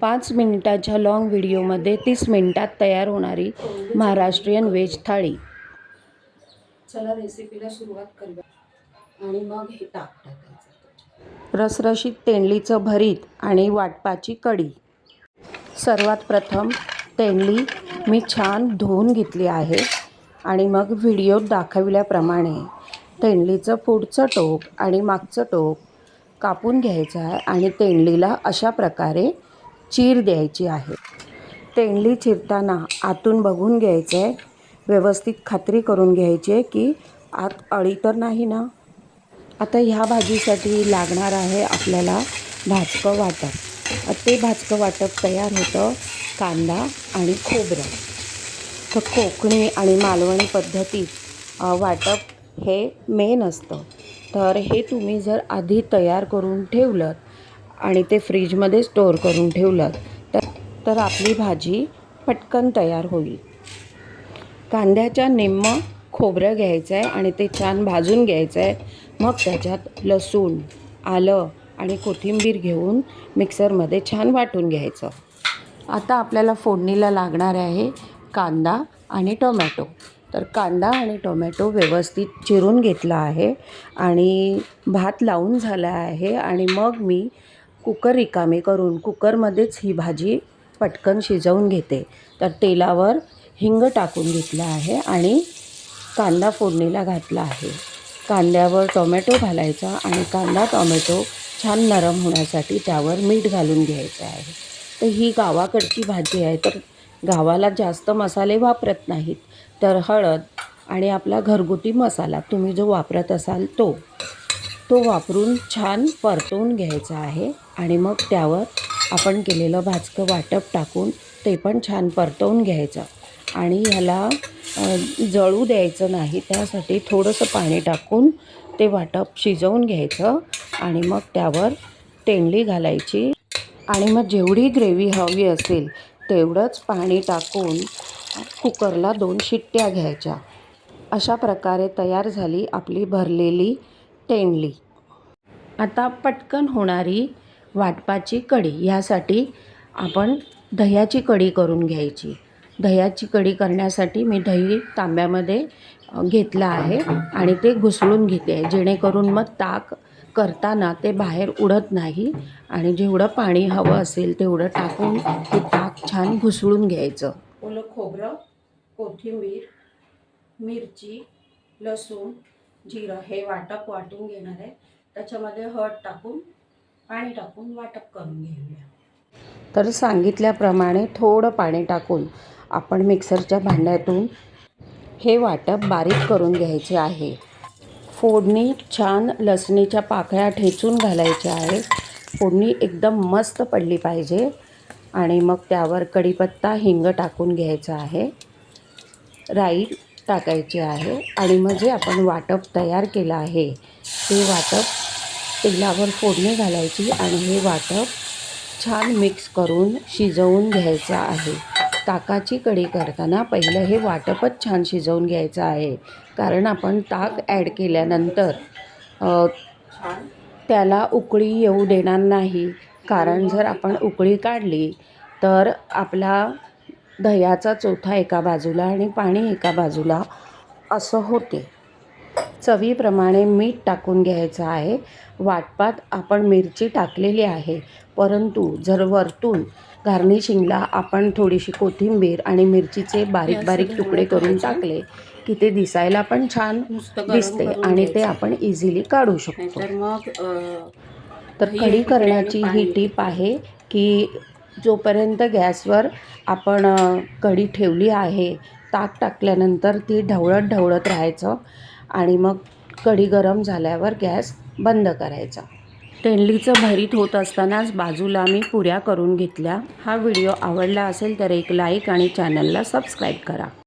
पाच मिनिटाच्या लाँग व्हिडिओमध्ये तीस मिनिटात तयार होणारी महाराष्ट्रीयन व्हेज थाळी. चला रेसिपीला सुरुवात करूया. आणि मग हे ताक टाकायचं. रसरशीत तेंडलीचं भरीत आणि वाटपाची कढी. सर्वात प्रथम तेंडली मी छान धुवून घेतली आहे आणि मग व्हिडिओत दाखविल्याप्रमाणे तेंडलीचं पुढचं टोक आणि मागचं टोक कापून घ्यायचं आहे आणि तेंडलीला अशा प्रकारे चीर द्यायची आहे. तेंडली चिरताना आतून बघून घ्यायचं आहे व्यवस्थित खात्री करून घ्यायची आहे की आत अळी तर नाही ना? आता ह्या भाजीसाठी लागणार आहे आपल्याला भाजकं वाटप. ते भाजकं वाटप तयार होतं कांदा आणि खोबरं. तर कोकणी आणि मालवणी पद्धतीत वाटप हे मेन असतं. तर हे तुम्ही जर आधी तयार करून ठेवलं आणि ते फ्रीजमध्ये स्टोअर करून ठेवलं तर तर आपली भाजी पटकन तयार होईल. कांद्याच्या निम्म खोबरं घ्यायचं आहे आणि ते छान भाजून घ्यायचं आहे मग त्याच्यात लसूण आलं आणि कोथिंबीर घेऊन मिक्सरमध्ये छान वाटून घ्यायचं. आता आपल्याला फोडणीला लागणार आहे कांदा आणि टोमॅटो. तर कांदा आणि टोमॅटो व्यवस्थित चिरून घेतला आहे आणि भात लावून झाला आहे आणि मग मी कुकर रिकामी करून कुकरमध्येच ही भाजी पटकन शिजवून घेते. तर तेलावर हिंग टाकून घेतलं आहे आणि कांदा फोडणीला घातला आहे. कांद्यावर टोमॅटो घालायचा आणि कांदा टोमॅटो छान नरम होण्यासाठी त्यावर मीठ घालून घ्यायचं आहे. तर ही गावाकडची भाजी आहे तर गावाला जास्त मसाले वापरत नाहीत. तर हळद आणि आपला घरगुती मसाला तुम्ही जो वापरत असाल तो. तो वापरून छान परतवून घ्यायचा आहे आणि मग त्यावर आपण केलेलं भाजकं वाटप टाकून ते पण छान परतवून घ्यायचं. आणि ह्याला जळू द्यायचं नाही त्यासाठी थोडंसं पाणी टाकून ते वाटप शिजवून घ्यायचं आणि मग त्यावर तेंडली घालायची. आणि मग जेवढी ग्रेव्ही हवी असेल तेवढंच पाणी टाकून कुकरला दोन शिट्ट्या घ्यायच्या. अशा प्रकारे तयार झाली आपली भरलेली तेंडली. आता पटकन होणारी वाटपाची कढी ह्यासाठी आपण दह्याची कढी करून घ्यायची. दह्याची कढी करण्यासाठी मी दही तांब्यामध्ये घेतलं आहे आणि ते घुसळून घेते. आहे जेणेकरून मग ताक करताना ते बाहेर उडत नाही आणि जेवढं पाणी हवं असेल तेवढं टाकून ते ताक छान घुसळून घ्यायचं. ओलं खोबरं कोथिंबीर मिरची लसूण जिरं हे वाटप वाटून घेणार आहे. त्याच्यामध्ये हळद टाकून पाणी टाकून वाटप करून घेऊया. तर सांगितल्याप्रमाणे थोडं पाणी टाकून आपण मिक्सरच्या भांड्यातून हे वाटप बारीक करून घ्यायचे आहे. फोडणी छान लसणीच्या पाकळ्या ठेचून घालायच्या आहे. फोडणी एकदम मस्त पडली पाहिजे आणि मग त्यावर कढीपत्ता हिंग टाकून घ्यायचा आहे. राई टाकायची आहे आणि मग जे आपण वाटप तयार केलं आहे ते वाटप तेलावर फोडणी घालायची आणि हे वाटप छान मिक्स करून शिजवून घ्यायचं आहे. ताकाची कढी करताना पहिलं हे वाटपच छान शिजवून घ्यायचं आहे. कारण आपण ताक ॲड केल्यानंतर त्याला उकळी येऊ देणार नाही. कारण जर आपण उकळी काढली तर आपला दह्याचा चोथा एका बाजूला आणि पाणी एका बाजूला असं होते. चवीप्रमाणे मीठ टाकून घ्यायचं आहे. वाटपात आपण मिरची टाकलेली आहे. परंतु जर वरतून गार्निशिंगला आपण थोडीशी कोथिंबीर आणि मिरचीचे बारीक बारीक तुकडे करून टाकले की ते दिसायला पण छान दिसते आणि ते आपण इझिली काढू शकतो. तर कढी करण्याची ही टीप आहे की जोपर्यंत गॅसवर आपण कढी ठेवली आहे ताक टाकल्यानंतर ती ढवळत ढवळत राहायचं आणि मग कढी गरम झाल्यावर गॅस बंद करायचा. तेंडलीचं भरीत होत असतानाच बाजूला मी पुऱ्या करून घेतल्या. हा व्हिडिओ आवडला असेल तर एक लाईक आणि चॅनलला सबस्क्राईब करा.